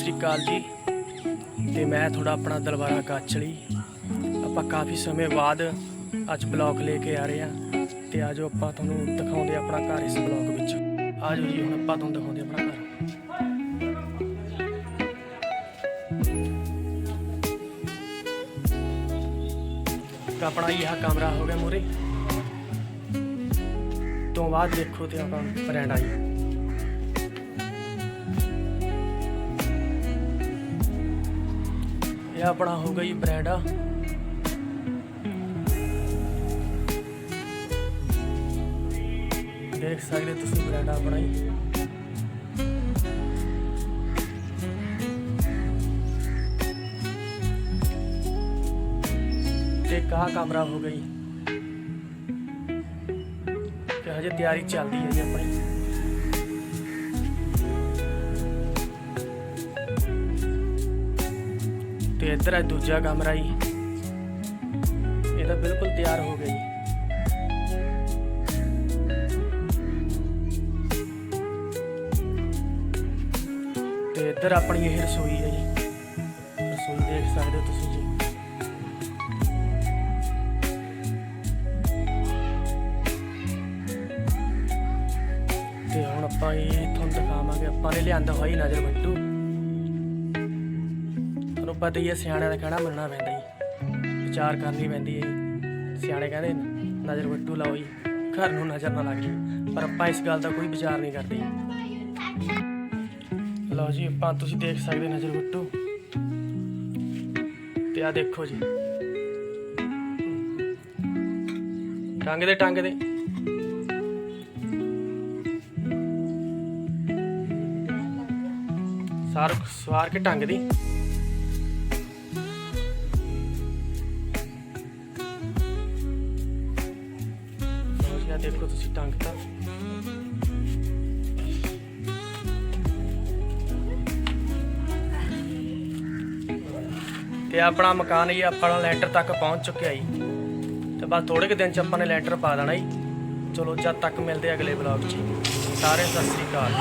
ਸ੍ਰੀ ਅਕਾਲ ਜੀ। ਤੇ ਮੈਂ ਤੁਹਾਡਾ ਆਪਣਾ ਦਲਵਾਰਾ ਕਾਚਲੀ ਆਪਾਂ ਕਾਫੀ ਸਮੇਂ ਬਾਅਦ ਅੱਜ ਬਲੌਗ ਲੈ ਕੇ ਆ ਰਹੇ ਹਾਂ। ਤੇ ਆਜੋ ਆਪਾਂ ਤੁਹਾਨੂੰ ਦਿਖਾਉਂਦੇ ਆਪਣਾ ਘਰ ਇਸ ਬਲੌਗ ਵਿੱਚ। ਆਜੋ ਜੀ, ਹੁਣ ਆਪਾਂ ਤੁਹਾਨੂੰ ਦਿਖਾਉਂਦੇ ਆਪਣਾ ਘਰ। ਤਾਂ ਆਪਣਾ ਇਹ ਕਮਰਾ ਹੋ ਗਿਆ ਮੂਰੇ ਤੋਂ ਬਾਅਦ ਦੇਖੋ ਤੇ ਆਪਾਂ ਬਰੈਂਡਾ ਆਈ ਇਹ ਆਪਣਾ ਹੋ ਗਈ ਬਰੈਂਡਾ। ਦੇਖ ਸਕਦੇ ਤੁਸੀਂ ਬ੍ਰੈਡ ਆਪਣਾ ਹੀ। ਤੇ ਕਾ ਕਮਰਾ ਹੋ ਗਈ। ਤੇ ਹਜੇ ਤਿਆਰੀ ਚੱਲਦੀ ਹੈ ਜੀ ਆਪਣੀ। ਤੇ ਇੱਧਰ ਹੈ, ਦੂਜਾ ਕਮਰਾ ਜੀ। ਇਹ ਤਾਂ ਬਿਲਕੁਲ ਤਿਆਰ ਹੋ ਗਿਆ ਜੀ। ਤੇ ਇੱਧਰ ਆਪਣੀ ਇਹ ਰਸੋਈ ਹੈ ਜੀ। ਰਸੋਈ ਦੇਖ ਸਕਦੇ ਹੋ ਤੁਸੀਂ ਜੀ। ਤੇ ਹੁਣ ਆਪਾਂ ਇਹ ਤੁਹਾਨੂੰ ਦਿਖਾਵਾਂਗੇ, ਆਪਾਂ ਨੇ ਲਿਆਂਦਾ ਹੋਈ ਨਜ਼ਰ ਬੱਟੂ ਪਤਾ ਹੀ ਹੈ ਸਿਆਣਿਆਂ ਦਾ ਕਹਿਣਾ ਮੰਨਣਾ ਪੈਂਦਾ ਜੀ। ਵਿਚਾਰ ਕਰਨੀ ਪੈਂਦੀ ਹੈ। ਜੀ। ਸਿਆਣੇ ਕਹਿੰਦੇ ਨਜ਼ਰ ਬੱਟੂ ਲਾਓ ਜੀ, ਘਰ ਨੂੰ ਨਜ਼ਰ ਨਾ ਲੱਗ। ਜੇ ਪਰ ਆਪਾਂ ਇਸ ਗੱਲ ਦਾ ਕੋਈ ਵਿਚਾਰ ਨਹੀਂ ਕਰਦੇ। ਲਓ ਜੀ, ਆਪਾਂ ਤੁਸੀਂ ਦੇਖ ਸਕਦੇ ਨਜ਼ਰ ਬੱਟੂ ਤੇ ਆ ਦੇਖੋ ਜੀ। ਟੰਗ ਦੇ ਟੰਗ ਦੇ। ਸਾਰ ਸਵਾਰ ਕੇ ਟੰਗ ਦੀ। ਲਓ ਜੀ ਆਹ ਦੇਖੋ ਤੁਸੀਂ ਤਾਂ ਤੇ ਆਪਣਾ ਮਕਾਨ ਜੀ ਆਪਣਾ ਲੈਂਟਰ ਤੱਕ ਪਹੁੰਚ ਚੁੱਕਿਆ ਜੀ। ਤੇ ਬਸ ਥੋੜੇ ਕੁ ਦਿਨ ਚ ਆਪਾਂ ਨੇ ਲੈਂਟਰ ਪਾ ਦੇਣਾ ਜੀ। ਚਲੋ ਜਦ ਤੱਕ ਮਿਲਦੇ ਅਗਲੇ ਵਲੌਗ 'ਚ ਸਾਰੇ ਸਤਿ ਸ੍ਰੀ ਅਕਾਲ।